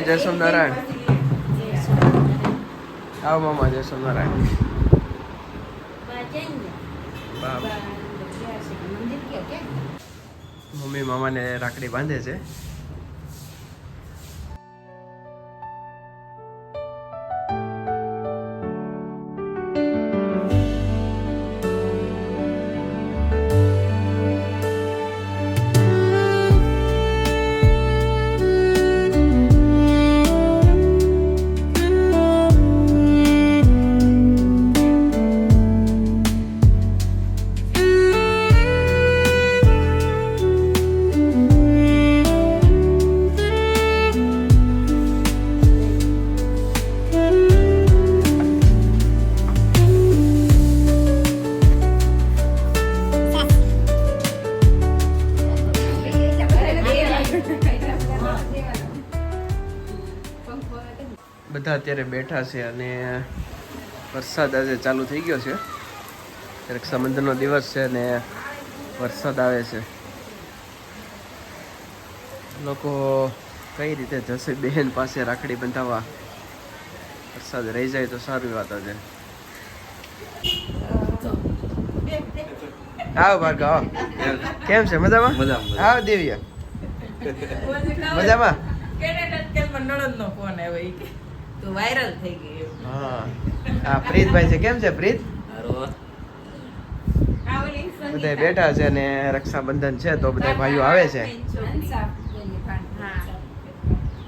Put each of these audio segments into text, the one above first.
Mummy જય સ્વામિનારાયણ આવો મામા જય સ્વામિનારાયણ મમ્મી મામાને રાખડી બાંધે છે. બધા અત્યારે બેઠા છે અને વરસાદ આજે ચાલુ થઈ ગયો છે. રક્ષાબંધનનો દિવસ છે અને વરસાદ આવે છે. લોકો કઈ રીતે જશે બહેન પાસે રાખડી બંધાવવા વરસાદ રહી જાય તો સારી વાત આજે. આવો ભાર્ગવ આવો. કેમ છે? મજામાં? મજામાં. આવો દિવ્ય. મજામાં? નણંદનો ફોન આવ્યો ઈ કે તું વાયરલ થઈ ગઈ હા. આ પ્રીતભાઈ છે કેમ છે પ્રીત. બધા બેઠા છે ને રક્ષાબંધન છે તો બધા ભાઈઓ આવે છે?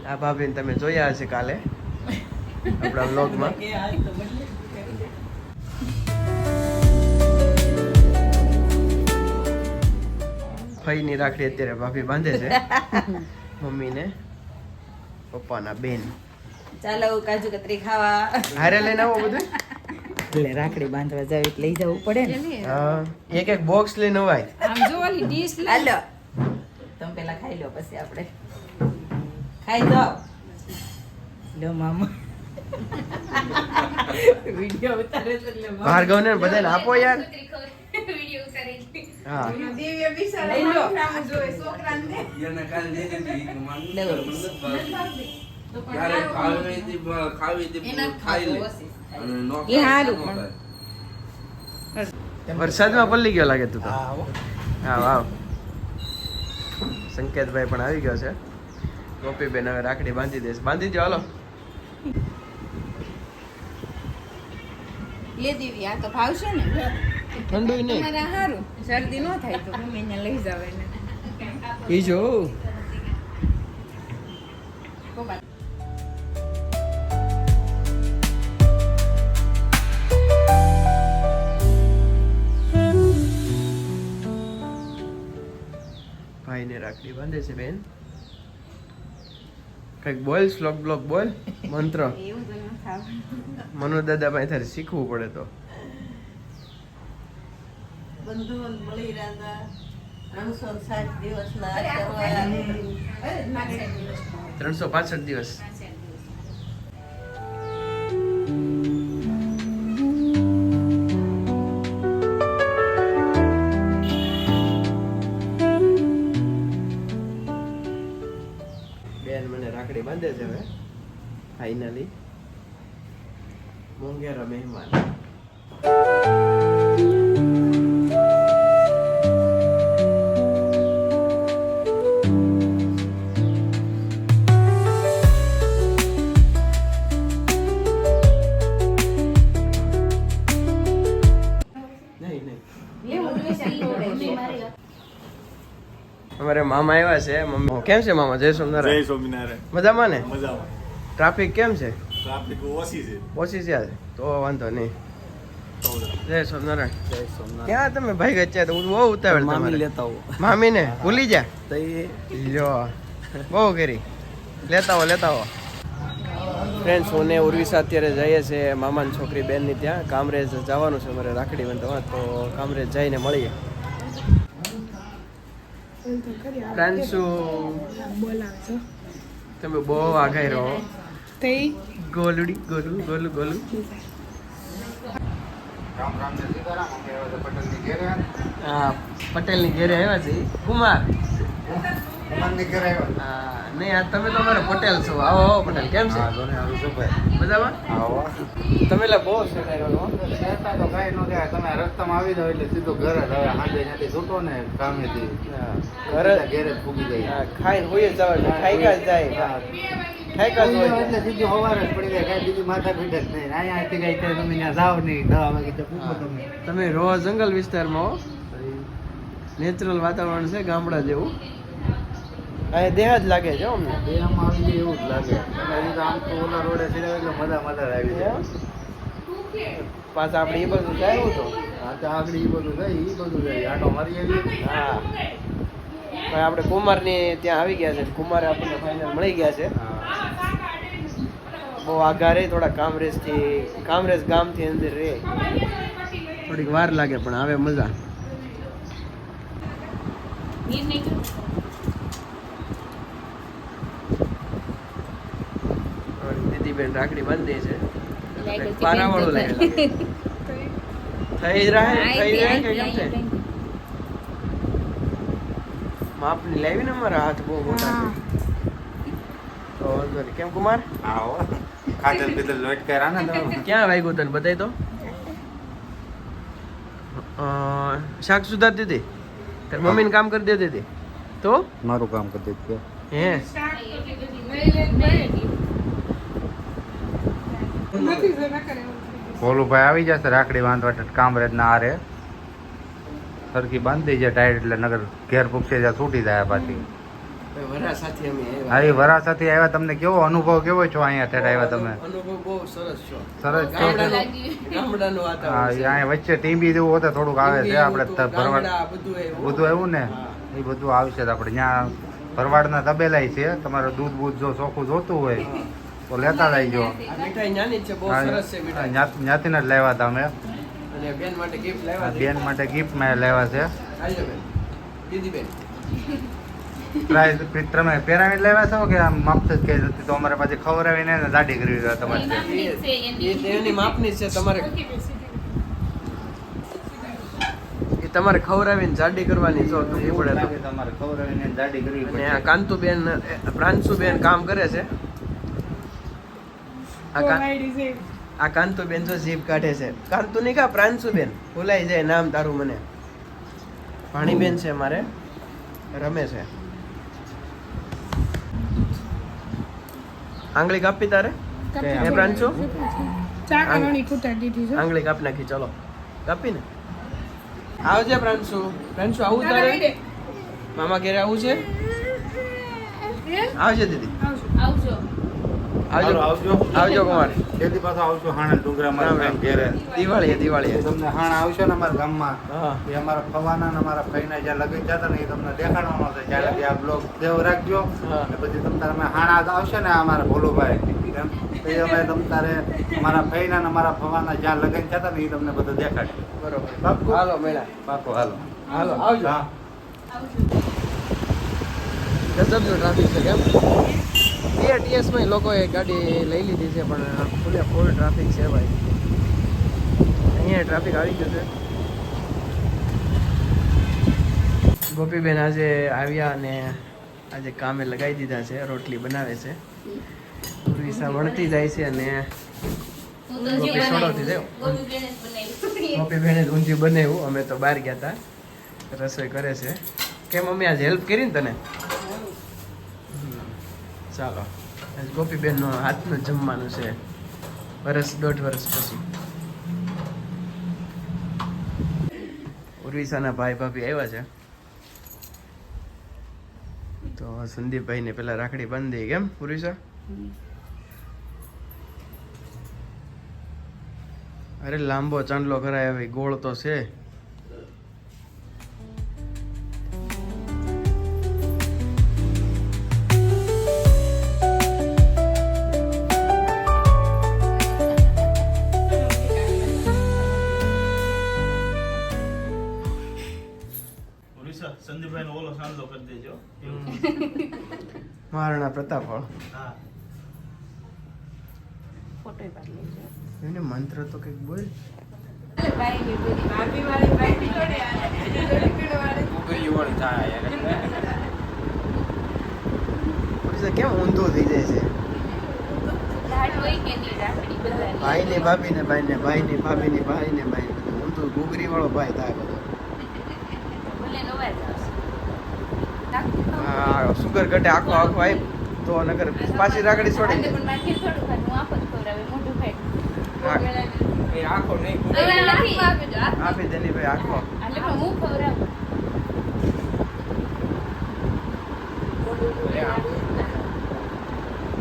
આ ભાભીને તમે જોયા હશે કાલે? આપણા વ્લોગમાં? કે આજ ફઈની રાખડી અત્યારે ભાભી બાંધે છે. મમ્મીને પપ્પાના બેન. ચાલો કાજુ કતરી ખાવા. હારે લઈને આવો બધું? એટલે રાખડી બાંધવા જાવ એટલે લઈ જવું પડે ને. હા એક એક બોક્સ લઈને અવાય. આમ જો ઓલી ડીશ લે હાલો. તમે પેલા ખાઈ લો પછી આપણે. ખાઈ જાઓ. લો મામા. વિડિયો ઉતારે છે એટલે મામા. ભાર્ગવને બધાને આપો યાર. હા. લઈ લો. એને કાલે લઈને ગઈ કે માન લેવો. મને નથી ભાવતી. જ્યારે ખાવી હતી, ખાવી હતી, ખાઈ લે. અને એ હારું ખાય, ન પણ. ખાય. વરસાદમાં પલ્લી ગયો લાગે તું તો? હા વાવ સંકેતભાઈ પણ આવી ગયો છે. ગોપીબેન હવે રાખડી બાંધી દેશે. બાંધી દો હાલો. લે દેવી આ તો ભાવશે ને? ઠંડુ નહીં. શરદી ન થાય તો લઈ જાવ એને. ઈ જો. કોબા ભાઈને રાખડી બાંધે છે બેન. કંઈક બોલ શ્લોક બ્લોક બોલ મંત્ર. મનુ દાદા ભાઈ તારે શીખવું પડે તો. ત્રણસો પાસઠ દિવસ. મામા આવ્યા છે મમ્મી. કેમ છે મામા? જય જય સોમનારાયણ. સ્વામિનારાયણ મજામાં ને? મજામાં. ટ્રાફિક કેમ છે? ટ્રાફિક ઓછી છે. ઓછી છે આજે? તો વાંધો નહીં. જય સોમનારાયણ. જય સોમનાથ. ક્યાં તમે ભાઈ ગચ્યા તો બહુ ઉતાવળ મામી લેતા આવો. મામીને ભૂલી જા. તો એ લ્યો. બહુ કરી. લેતા હો લેતા હો ફ્રેન્ડ્સ હું ને ઉર્વિશા અત્યારે જઈએ છીએ મામાની છોકરી બેનની ત્યાં. કામરેજ જવાનું છે અમારે રાખડી બંધ તો કામરેજ જઈને મળીએ. પ્રાંશુ બોલાવજો તમે બહુ આગળ રહો. તે ગોલુડી ગોલું ગોલું ગોલું. હા પટેલની ઘેરે આવ્યા છે કુમાર. નહીં આ તમે તો અમારે પટેલ છો. આવો આવો પટેલ. કેમ છે? મજામાં? તમે એટલે બહુ હો. કહેતા તો કાંઈ ન તમે રસ્તામાં આવી જાવ એટલે સીધો ઘર જ હવે હાંડે ત્યાંથી છૂટો ને કામેથી. ઘરે ઘરે જ જાય હા, ખાઈને હોઈએ જ ખાઈ જ જાય. ખાઈ કા જ હોય. એટલે સીધું જ પડી જાય. કાંઈ બીજી માથા પીઠ જ નહીં. અહીંયા કઈ ત્યાં તમે ત્યાં જાઓ નહીં. દવા વાગી તો પૂછો તમે. તમે રો જંગલ વિસ્તારમાં હો. નેચરલ વાતાવરણ છે ગામડા જેવું. અહીં દેહ જ લાગે છે હો અમને બે આવી જાય એવું જ લાગે. હજી તો આમ તો ઓલા રોડે સીધા એટલે મજા મજા આવી જાય. પાછા આપણે એ બધું જાય તો? આ તો આગળ એ બધું થાય એ બધું જાય. આટો મારી આવી હા. પણ આપણે કુમારની ત્યાં આવી ગયા છે. કુમારે આપણને ફાઇનલ મળી ગયા છે. બહુ આઘા રે થોડા કામરેજથી કામરેજ ગામથી અંદર રે. થોડીક વાર લાગે પણ આવે મજા. દીદીબેન રાખડી બાંધી છે. પારાવાળું લાગે. થઈ રહે થઈ રહે કે કેમ છે? માપની લાવી ને મારા હાથ બહુ મોટા તો વાંધો નહીં. કેમ કુમાર? આવો. ખાતર બીતર લોટ કર્યા ને તમે ક્યાં વાગ્યું તને બતાવી તો? શાક સુધારતી દીધી તારી મમ્મીને કામ કરી દેતી હતી? તો? મારું કામ કરી દે હે? ભોલુભાઈ આવી જશે રાખડી બાંધવા કામરેજના આરે સરખી બાંધી જાય ટાયર એટલે નગર ઘેર પૂછે ત્યાં છૂટી જાય પાછી. હા એ વરાસાથી આવ્યા. તમને કેવો અનુભવ કેવો છો અહીંયા ઠેઠ આવ્યા તમે? અનુભવ બહુ સરસ છો. સરસ છો? ગામડાનું ગામડાનું હા અહીંયા વચ્ચે ટીમ્બી જેવું હોતે થોડુંક આવે છે આપણે ભરવાડ બધું એવું. ને? એ બધું આવશે આપણે. ત્યાં ભરવાડના તબેલાય છે. તમારે દૂધ બૂધ જો ચોખ્ખું જોતું હોય તો લેતા મીઠાઈ નાની જ છે બહુ સરસ છે મીઠાઈ. જ્યાંથી જ લેવા હતા અમે અને બેન માટે ગિફ્ટ લાવ્યા બેન માટે ગિફ્ટ મેં લેવા છે. આવજો બેન. દીદી બેન. પ્રાઇઝ તમે પેરામિડ લેવા છો કે આમ માપ જ કહી હતી તો અમારે પાછી ખવડાવીને એને દાઢી કરવી જોઈએ તમારે. એ માપની છે તમારે. એ તમારે ખવડાવીને જાડી કરવાની જો તો એવું પડે તમારે ખવડાવીને જાડી કરવી પડે કાંતુબેન પ્રાંશુબેન કામ કરે છે. આ કાંતુ બેન જો જીભ કાઢે છે. કાંતુ નહીં કા પ્રાંશુબેન? ભૂલાઈ જાય નામ તારું મને. ભાણીબેન છે મારે. રમે છે. આંગળી કાપી તારે? એ પ્રાંશુ? આંગળી કાપી નાખી ચલો. કાપી ને આવજે પ્રાંશુ. પ્રાંશુ આવું તારે? મામા ઘેરે આવું છે? આવજે દીદી. આવજો. આવજો. આવજો કુમાર. તેથી પાછો આવજો હાણા ડુંગરા મારા ઘેરે. દિવાળી દિવાળી તમને હાણ આવશો ને અમારા ગામમાં. એ અમારા ફવાના ને અમારા ભાઈના જ્યાં લગન જતા ને એ તમને દેખાડવાનો છે. જ્યારે લગી આ બ્લોગ દેવ રાખજો. ને અને પછી તમ તારે અમે હાણા આવશે ને અમારા ભોલુભાઈ. એ અમે તમ તારે અમારા ભાઈના ને અમારા ફવાના જ્યાં લગન જતા ને એ તમને બધું દેખાડશે. બરોબર. પાક્કું? હાલો મેળા. પાકો હાલો. હાલો આવજો. હા ગજબનો ટ્રાફિક છે કેમ? બે લોકોએ ગાડી લઈ લીધી છે, પણ ફૂલે ફૂલ ટ્રાફિક છે ભાઈ. અહીંયા ટ્રાફિક આવી ગયો છે. ગોપીબેન આજે આવ્યા અને આજે કામે લગાવી દીધા છે, રોટલી બનાવે છે. પૂર્વિસા વણતી જાય છે અને ગોપી સોડોથી જાય. ગોપીબેને જ ઊંધિયું બનાવ્યું, અમે તો બહાર ગયા હતા. રસોઈ કરે છે. કેમ મમ્મી, આજે હેલ્પ કરી ને તને? ચાલો. ગોપીબેનનો હાથનું જમવાનું છે. વર્ષ દોઢ વર્ષ પછી. ઉર્વિસાના ભાઈ ભાભી આવ્યા છે. તો સંદીપભાઈને પેલા રાખડી બાંધી કેમ ઉર્વિસા અરે લાંબો ચાંદલો કરાય ગોળ તો છે. એને તો કંઈક બોલ. છે કેમ ઊંધું થઈ જાય છે? ભાઈ ને ભાભી ને ભાઈ ભાઈ ને ભાઈ ને ઘૂઘરી વાળો ભાઈ થાય બધો. હા સુગર ઘટે આખો આખો આવી તો નગર પાછી રાખડી છોડી એ આખો નહીં આપી દો ભાઈ આખો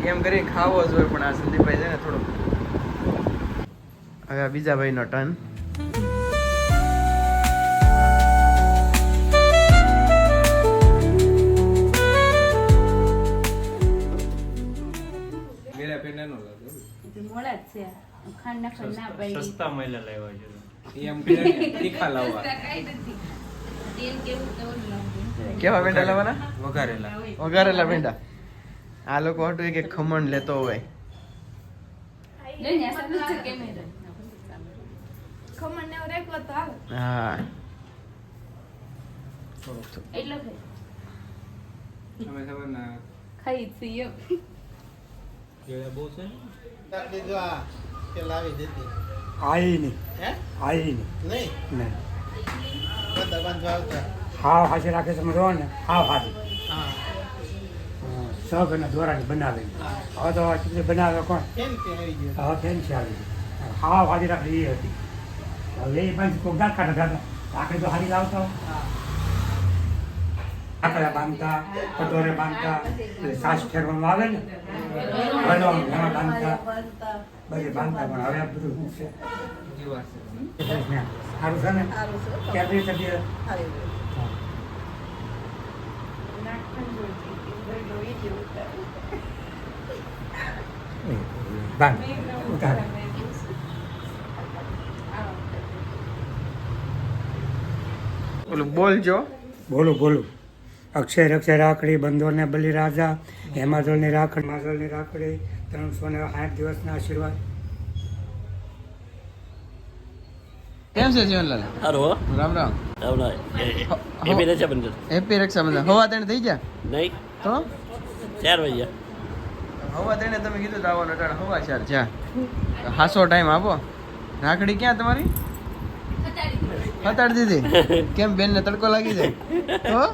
એમ કરીને ખાવો જોઈએ પણ આ સંદીપભાઈ છે ને થોડું હવે આ બીજા ભાઈનો ટર્ન મોડા જ છે. ખાંડ નાખવા ના પડી સસ્તા મહિલા લેવા એમ તીખા લાવવા. તેલ કેવું તો લાવવું. કેવા ભેંડા લાવવાના? વઘારેલા. વઘારેલા ભેંડા. આ લોકો હતું કે ખમણ લેતો હોય. ને ના ખાઈ આઈ નહીં. હે? આઈ નહીં. નહીં? નહીં. બધા બાંધવા આવતા હાવ હાજર રાખે તમે રહો ને હાવ હાજર હા. સબ અને દોરાની બનાવે. હવે તો ચીકણી બનાવે કોણ? કે હવે ફેન છે આવી. હાવ હાજર રાખે એ હતી. હવે એ બાજુ કોક ગાંઠ કાઢે દાદા આખરે તો હારી લાવતા આકડા બાંધતા કટોરે બાંધતા સાસ ફેરવામાં આવે ને હલવામાં ઘણા બાંધતા બધે બાંધતા. પણ હવે આ બધું શું છે? સારું છે ને? કેટલી તબિયત બાંધ. ઉતારે. ઓલું બોલજો. બોલું બોલું. અક્ષય અક્ષર રાખડી બંધોને બલિ રાજા હેમાદલની રાખડી માદલની રાખડી ત્રણસો ને આઠ દિવસના આશીર્વાદ. કેમ છે જીવનલાલ? હારો રામ રામ. રાવણા એ બી રક્ષાબંધન હેપી રક્ષાબંધન હવા તેને થઈ ગયા? નહીં. તો? ચાર વાગ્યા. હવા તેને તમે કીધું આવવાનો ટાણ હવા ચાર. જા. હાસો ટાઈમ આપો. રાખડી ક્યાં તમારી? હતાડી દીધી. કેમ બેન ને તડકો લાગી જાય? તો?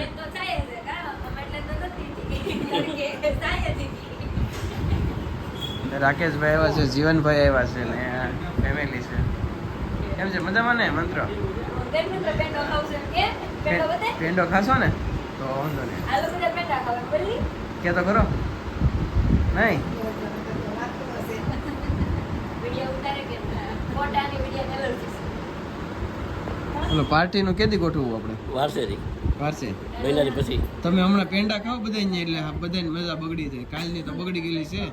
એ તો થાય જ છે, કાં? અમે એટલે તો નથી થઈ. કે થાય જ હતી. રાકેશભાઈ આવ્યા છે જીવનભાઈ આવ્યા છે ને ફેમિલી છે. કેમ છે? મજામાં ને મંત્ર? પેંડો ખાવશે કે પેંડો વધે? પેંડો ખાશો ને? તો વાંધો નહીં. આ લોકો બધા પેંડા ખાવે. બોલી? કે તો ખરો. નહીં? વિડિયો ઉતારે કે ફોટાની વિડિયો એલર્જી ઓલો પાર્ટીનું કેદી ગોઠવવું આપણે? વારસેરી. પારસે? મહિનાની પછી. તમે હમણાં પેંડા ખાઓ બધા એટલે બધાની મજા બગડી જાય. કાલની તો બગડી ગયેલી છે.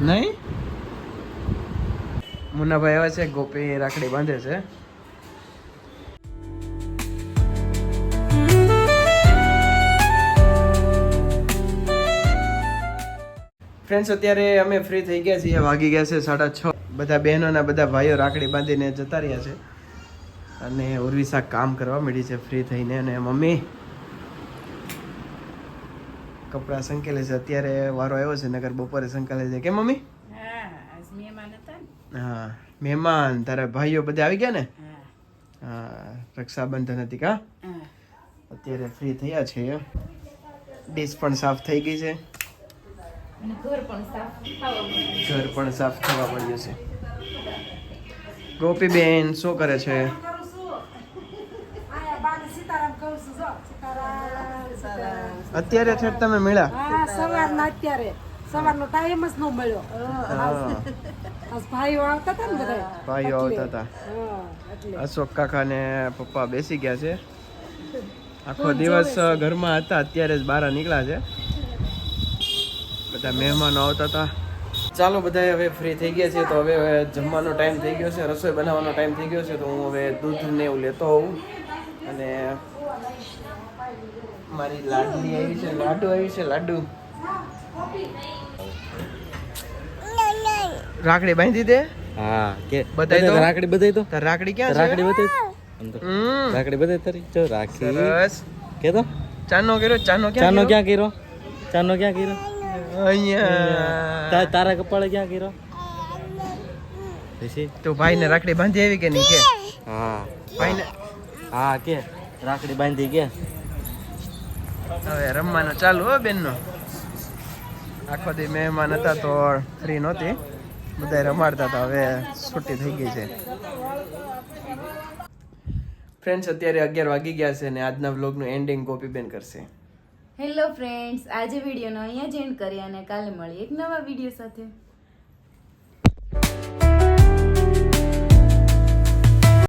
નહીં? મુન્નાભાઈ આવે છે ગોપી રાખડી બાંધે છે. ફ્રેન્ડ્સ અત્યારે અમે ફ્રી થઈ ગયા છીએ વાગી ગયા છે સાડા છ. બધા બહેનોના બધા ભાઈઓ રાખડી બાંધીને જતા રહ્યા છે. અને ઉર્વિશા કામ કરવા મળી છે ફ્રી થઈને. અને મમ્મી કપડાં સંકેલે છે. અત્યારે વારો આવ્યો છે નગર બપોરે સંકેલે છે. કે મમ્મી? હા મહેમાન તારા ભાઈઓ બધા આવી ગયા ને? હા. રક્ષાબંધન હતી કા? અત્યારે ફ્રી થયા છે. ડીશ પણ સાફ થઈ ગઈ છે. ઘર પણ સાફ ઘર પણ સાફ થવા મળ્યું છે. ગોપીબેન શું કરે છે? અત્યારે છે તમે મળ્યા સવાર સવારના અત્યારે. સવારનો ટાઈમ જ ન મળ્યો. ભાઈઓ આવતા હતા ને બધા? ભાઈઓ આવતા હતા અશોક કાકા ને પપ્પા બેસી ગયા છે. આખો દિવસ ઘરમાં હતા અત્યારે જ બહાર નીકળ્યા છે. બધા મહેમાનો આવતા હતા ચાલો બધા હવે ફ્રી થઈ ગયા છે તો હવે જમવાનો ટાઈમ થઈ ગયો છે રસોઈ બનાવવાનો ટાઈમ થઈ ગયો છે તો હું હવે દૂધ ને એવું લેતો હોઉં. અને મારી લાડલી આવી છે લાડુ આવી છે લાડુ. રાખડી બાંધી દે. હા કે બધાય તો? રાખડી બધાય તો રાખડી ક્યાં છે? રાખડી બતાવી રાખડી બધે તારી. જો રાખી. સરસ. કે તો? ચાનો કર્યો ચાનો ક્યાં ચાનો ક્યાં કર્યો? ચાનો ક્યાં કર્યો? અહીંયા. તારા કપાળે ક્યાં કર્યો? પછી? તું ભાઈને રાખડી બાંધી આવી કે નહીં કે? હા. ભાઈને હા કે. રાખડી બાંધી કે. હવે રમવાનું ચાલુ હો બેનનો. આખો દી મહેમાન હતા તો ફ્રી નહોતી. બધા રમાડતા હતા હવે છૂટી થઈ ગઈ છે. ફ્રેન્ડ્સ અત્યારે અગિયાર વાગી ગયા છે અને આજના વ્લોગનું એન્ડિંગ કોપી બેન કરશે. હેલો ફ્રેન્ડ્સ, આજે વિડીયોનો અહીંયા જ એન્ડ કરીએ અને કાલે મળીએ એક નવા વીડિયો સાથે.